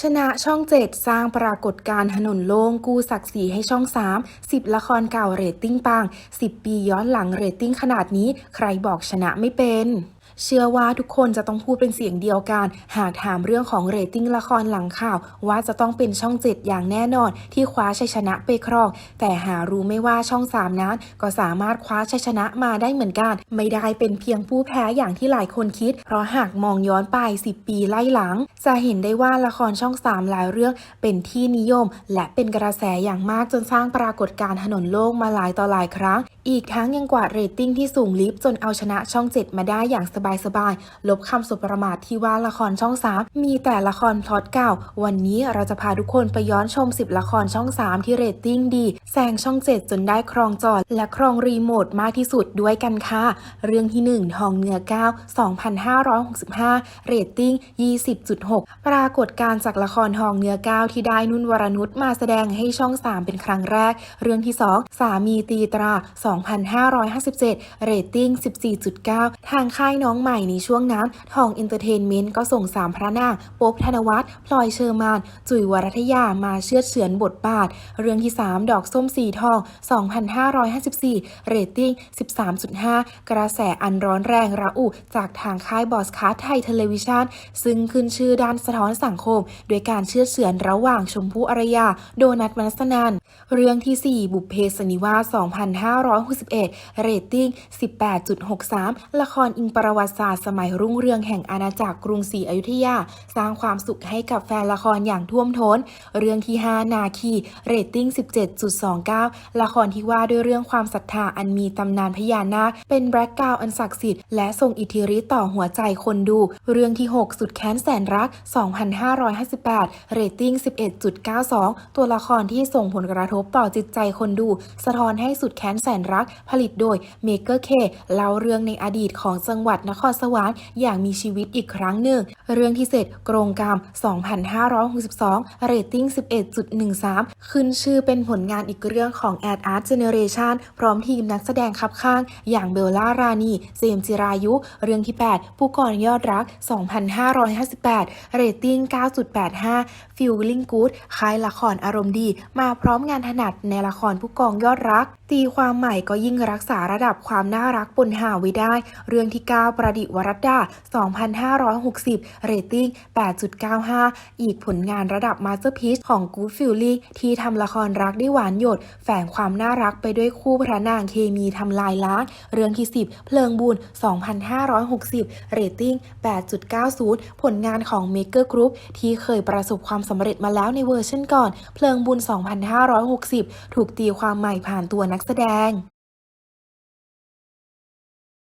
ชนะช่องเจ็ดสร้างปรากฏการณ์ถนนโล่งกู้ศักดิ์ศรีให้ช่อง 3 10 ละครเก่าเรตติ้งปัง 10 ปีย้อนหลังเรตติ้งขนาดนี้ ใครบอกชนะไม่เป็น เชื่อว่าทุกคนจะต้องพูดเป็นเสียงเดียวกัน หากถามเรื่องของเรตติ้งละครหลังข่าว ว่าจะต้องเป็นช่อง7อย่างแน่นอน ที่คว้าชัยชนะไปครอง แต่หารู้ไม่ว่าช่อง3นั้นก็สามารถคว้าชัยชนะมาได้เหมือนกัน ไม่ได้เป็นเพียงผู้แพ้อย่างที่หลายคนคิด เพราะหากมองย้อนไป 10 ปีไล่หลัง จะเห็นได้ว่าละครช่อง3หลายเรื่องเป็นที่นิยม และเป็นกระแสอย่างมากจนสร้างปรากฏการณ์ถนนโลกมาหลายต่อหลายครั้ง อีกทั้งยังกวาดเรตติ้งที่สูงลิฟจนเอาชนะช่อง7มาได้อย่างสบายๆ ลบคำสบประมาทที่ว่าละครช่อง3มีแต่ละครพล็อตเก่า วันนี้เราจะพาทุกคนไปย้อนชม 10 ละครช่อง3ที่เรตติ้งดีแซงช่อง7จนได้ครองจอและครองรีโมทมากที่สุดด้วยกันค่ะ เรื่องที่ 1 ทองเนื้อ9 2,565 เรตติ้ง 20.6 ปรากฏการณ์จากละครทองเนื้อ9ที่ได้นุ่นวรนุชมาแสดงให้ช่อง 3 เป็นครั้งแรก เรื่องที่ 2 สามีตีตรา2,557 เรตติ้ง 14.9 ทางค่ายน้องใหม่ในช่วงนั้น ทองเอนเตอร์เทนเมนต์ก็ส่ง3พระนางโป๊บธนวัฒน์พลอยเชอร์มาน จุ๋ยวรัตยามาเชื่อเฉือนบทบาท เรื่องที่ 3 ดอกส้มสีทอง 2,554 เรตติ้ง 13.5 กระแสอันร้อนแรงระอุ จากทางค่ายบอสคาร์ไทยเทเลวิชันซึ่งขึ้นชื่อด้านสะท้อนสังคม โดยการเชื่อเฉือนระหว่างชมพู่อารยา โดนัทมนัสนันเรื่องที่ 4 บุพเพสนิวาส2,561 เรตติ้ง 18.63 ละครอิงประวัติศาสตร์สมัยรุ่งเรืองแห่งอาณาจักรกรุงศรีอยุธยา สร้างความสุขให้กับแฟนละครอย่างท่วมท้น เรื่องที่ 5 นาคี เรตติ้ง 17.29 ละครที่ว่าด้วยเรื่องความศรัทธาอันมีตำนานพญานาค เป็นแบล็กกาวอันศักดิ์สิทธิ์และทรงอิทธิฤทธิ์ต่อหัวใจคนดู เรื่องที่ 6 สุดแค้นแสนรัก 2,558 เรตติ้ง 11.92 ตัวละครที่ส่งผลกระทบต่อจิตใจคนดู สะท้อนให้สุดแค้นแสนรักผลิตโดยเมเกอร์เคเล่าเรื่องในอดีตของจังหวัดนครสวรรค์อย่างมีชีวิตอีกครั้งหนึ่ง เรื่องที่เสร็จกรงกรรม 2,562 เรตติ้ง 11.13 ขึ้นชื่อเป็นผลงานอีกเรื่องของ Ad Art Generation พร้อมทีมนักแสดงคับข้าง อย่างเบลล่ารานีเจมจิรายุ เรื่องที่ 8 ผู้กรยอดรัก 2,558 เรตติ้ง 9.85 Feeling Good คล้ายละครอารมณ์ดี มาพร้อมงานถนัดในละครผู้กองยอดรัก ตีความใหม่ก็ยิ่งรักษาระดับความน่ารักบนหาไว้ได้ เรื่องที่ 9 ประดิวรัตดา 2,560 เรตติ้ง 8.95 อีกผลงานระดับมาสเตอร์พีซของ Good Feeling ที่ทำละครรักได้หวานหยด แฝงความน่ารักไปด้วยคู่พระนางเคมีทำลายล้าง เรื่องที่ 10 เพลิงบุญ 2,560 เรตติ้ง 8.90 ผลงานของ Maker Group ที่เคยประสบความสำเร็จมาแล้วในเวอร์ชันก่อน เพลิงบุญ 2,560 ถูกตีความใหม่ผ่านตัวนักแสดง